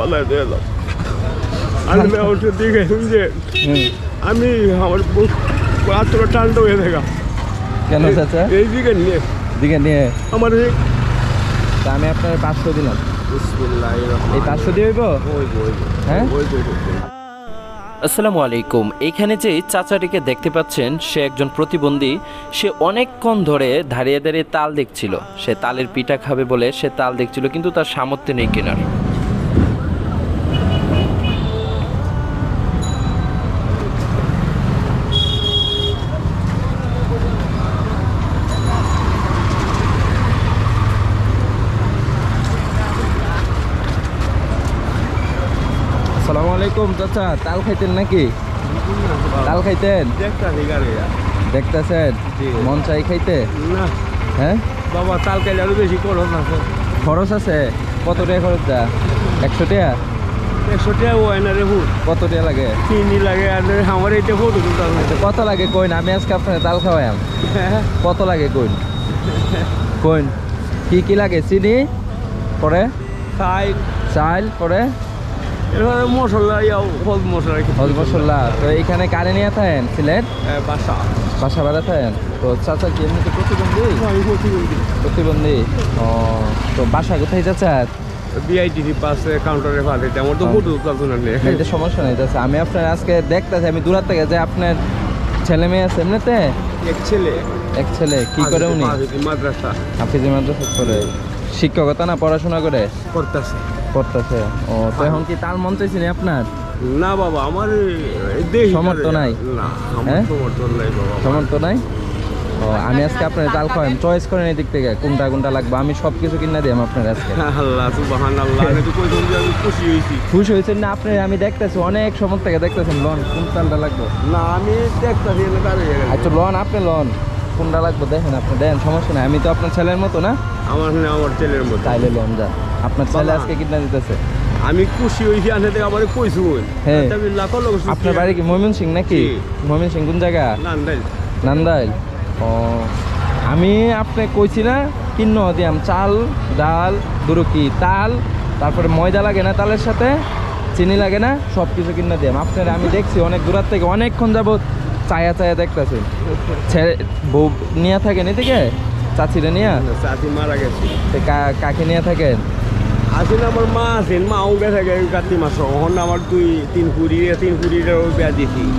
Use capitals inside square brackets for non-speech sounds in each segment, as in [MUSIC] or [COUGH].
বাজার দিয়ে দাও আমি ওটা দিকে যে হুম আমি আমার আত্মটা টানটা হয়ে থাকা কেন চাচা? এই দিকে নিয়ে দিকে নিয়ে আমার আমি আপনার পাঁচশো দিলাম এই পাঁচশো দিয়ে হ্যাঁ? আসসালামু আলাইকুম। এখানে যে চাচাটিকে দেখতে পাচ্ছেন, সে একজন প্রতিবন্ধী। সে অনেকক্ষণ ধরে দাঁড়িয়ে দাঁড়িয়ে তাল দেখছিল। সে তালের পিঠা খাবে বলে সে তাল দেখছিল, কিন্তু তার সামর্থ্য নেই কেনার। আসসালামু আলাইকুম চাচা তাল খাইতেন নাকি? তাল খাইতেন? দেখতেছেন? মন চাই খাইতে? হ্যাঁ? বাবা তাল খাইলে আরও বেশি খরচ আছে। খরচ আছে? কত টাকা খরচ দা? একশো টাকা? একশো টাকা হয় না রে ফুট। কত টাকা লাগে? চিনি লাগে আর আমার এইটা ফুট কত লাগে কইন? আমি আজকে আপনার তাল খাওয়াইম কত লাগে কইন? কইন কি কি লাগে? চিনি? পরে? খাই চাল পরে? এরপরে মশলা ইয়াও হলদ মশলা হলদ মশলা। তো এইখানে কারে নিয়ে থাকেন সিলেট? বাসা। বাসা বাড়া থাকেন তো চাচা কি এমনিতে প্রতিবন্ধী? আমি প্রতিবন্ধী। ও তো বাসা কোথায় চাচা? বিআইটিসি পাশে কাউন্টারে ফাঁদে আমার তো ফুট চলতো না এটা সমস্যা নেই চাচা। আমি আপনার আজকে দেখতেছি আমি দূরার থেকে যে আপনার ছেলে মেয়ে আছে এমনিতে? এক ছেলে। এক ছেলে। কি করে উনি? মাদ্রাসা। হাফিজি মাদ্রাসা করে। শিক্ষকতা না পড়াশোনা করে? করতেছে। করতেছে। ও তো এখন কি তাল মন চাইছি আপনার? না বাবা আমার সমর্থ নাই? হ্যাঁ? সমর্থন নাই সমর্থ নাই? ও আমি আজকে আপনার তাল খাওয়াম চয়েস করেন এই দিক থেকে কোনটা কোনটা লাগবে আমি সব কিছু কিনে দিই আপনার আজকে। [LAUGHS] আল্লাহ আমি তো আমি খুশি হয়েছি খুশি হয়েছেন না আপনি? আমি দেখতেছি অনেক সময় থেকে দেখতেছেন লন কোন তালটা লাগবে? না আমি দেখতেছি আচ্ছা লন আপনি লন। কোনটা লাগবে? দেখেন আপনি দেন সমস্যা নাই। আমি তো আপনার ছেলের মতো না? আমার আমার ছেলের মতো। তাইলে লন যা। আপনার ছেলে আজকে কিনা দিতেছে। আমি খুশি হয়েছি আনে থেকে আমার কইছু হ্যাঁ। আমি লাখো লোক আপনার বাড়ি কি ময়মন সিং নাকি। ময়মন সিং কোন জায়গা? না নাই নান্দাইল? ও আমি আপনি কইছি না কিন্ন দিয়াম চাল ডাল দুরুকি তাল তারপরে ময়দা লাগে না তালের সাথে চিনি লাগে না সব কিছু কিনে দিয়াম। আপনার আমি দেখছি অনেক দূরার থেকে অনেকক্ষণ যাবত চায়া চায়া দেখতেছি। ছেলে বউ নিয়ে থাকেন এদিকে? চাচিরে নিয়ে? চাচি মারা গেছে। কাকে নিয়ে থাকেন? আছেন আমার মা আছেন মা ও গেছে গে কার্তিক মাস। ওখানে আমার দুই তিন কুড়ি তিন কুড়ির বিয়া দিছি।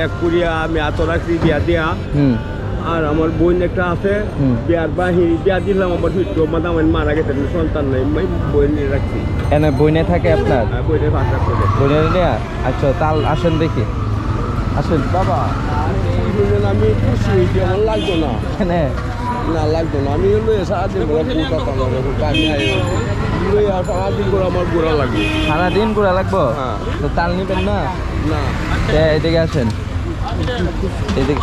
এক- কুড়ি আমি আত রাখছি বিয়া দিয়া। হুম। আর আমার বোন একটা আছে। বিয়ার বাহির বিয়া দিলাম আমার ভিতর মাদা আমার মারা গেছে সন্তান নাই বোন রাখছি। এনে বইনে থাকে আপনার? আর বোনের ভাষা করে বইনে আচ্ছা তাল আসেন দেখি। আসেন। বাবা। আমি খুশি হয়েছি আমার লাগতো না কেন না লাগতো না আমি হলো সারাদিন করে আমার লাগবে ঘোরা লাগবো? হ্যাঁ। তো তাল নিবেন না? না। এদিকে আসেন। এদিকে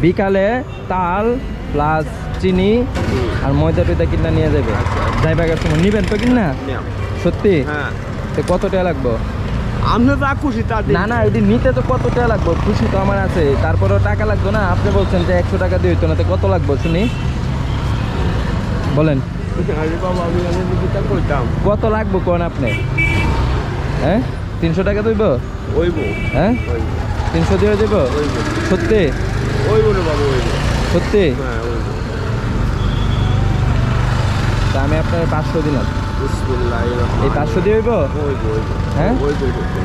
বিকালে তাল প্লাস চিনি আর ময়দা টয়দা কিনা নিয়ে যাবে। যাইবার সময় নিবেন তো কিনা? সত্যি? হ্যাঁ। তো কত টাকা লাগবো? খুশি তা। না না নিতে তো কত টাকা লাগবো? খুশি তো আমার আছে। তারপরেও টাকা লাগবে না? আপনি বলছেন যে একশো টাকা দিয়ে হইতো না তো কত লাগবো শুনি? বলেন। কত লাগবো কোন আপনি? হ্যাঁ? তিনশো টাকা দইব? হ্যাঁ? তিনশো দিয়ে দেবো? সত্যি? ওই রে বাবা ওইব সত্যি? তা আমি আপনার পাঁচশো দিলাম। এই পাঁচশো দিয়ে হইব? হ্যাঁ?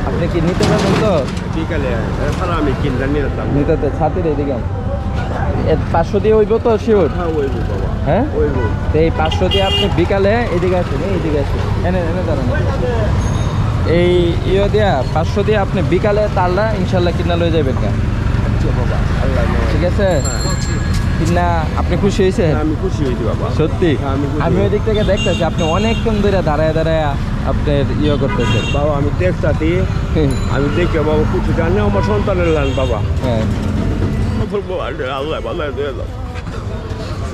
আপনি কি নিতে পারবেন তো? বিকালে আমি কিনতে নিতে ছাতির এদিকে পাঁচশো দিয়ে হইব তো, শিওর? হ্যাঁ? এই পাঁচশো দিয়ে আপনি বিকালে এদিকে আসুন এইদিকে আসুন। এনে এনে দাঁড়ান। এই ইয়ে দিয়া পাঁচশো দিয়ে আপনি বিকালে তালটা ইনশাল্লাহ কিনা লয়ে যাবেন না আচ্ছা ঠিক আছে? হ্যাঁ। কিনা আপনি খুশি হয়েছেন? আমি খুশি হয়েছি বাবা। সত্যি? হ্যাঁ, আমি ওই দিক থেকে দেখতেছি আপনি অনেকক্ষণ ধরে দাঁড়ায় দাঁড়ায় আপনার ইয়ে করতেছেন। বাবা আমি দেখতাছি [LAUGHS] আমি দেখে বাবা কিছু জানি আমার সন্তানের লান বাবা। হ্যাঁ। আল্লাহ আল্লাহ ভালো দিয়ে দাও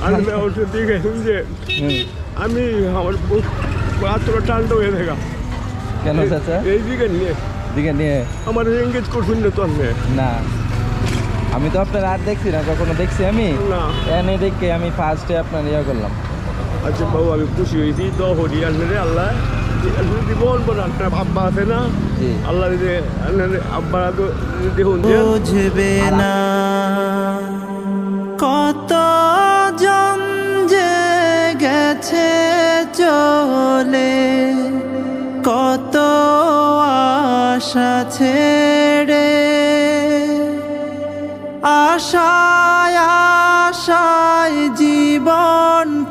আমি ওষুধ যে। আমি আমার আত্মটা টানটা হয়ে থাকা কেন চাচা? এই দিকে নিয়ে। দিকে নিয়ে। আমার এঙ্গেজ করছুন না মেয়ে না। আমি তো আপনার আর দেখছি না কখনো দেখছি আমি? না। এনে দেখে আমি ফার্স্টে আপনার ইয়ে করলাম। আচ্ছা বাবু আমি খুশি হয়েছি। তো হরি আনলে আল্লাহ। জীবন বড় একটা আব্বা আছে না? আল্লাহ যদি আব্বা তো দেখুন বুঝবে না। আশা ছেড়ে আশায় আশায় জীবনটাকে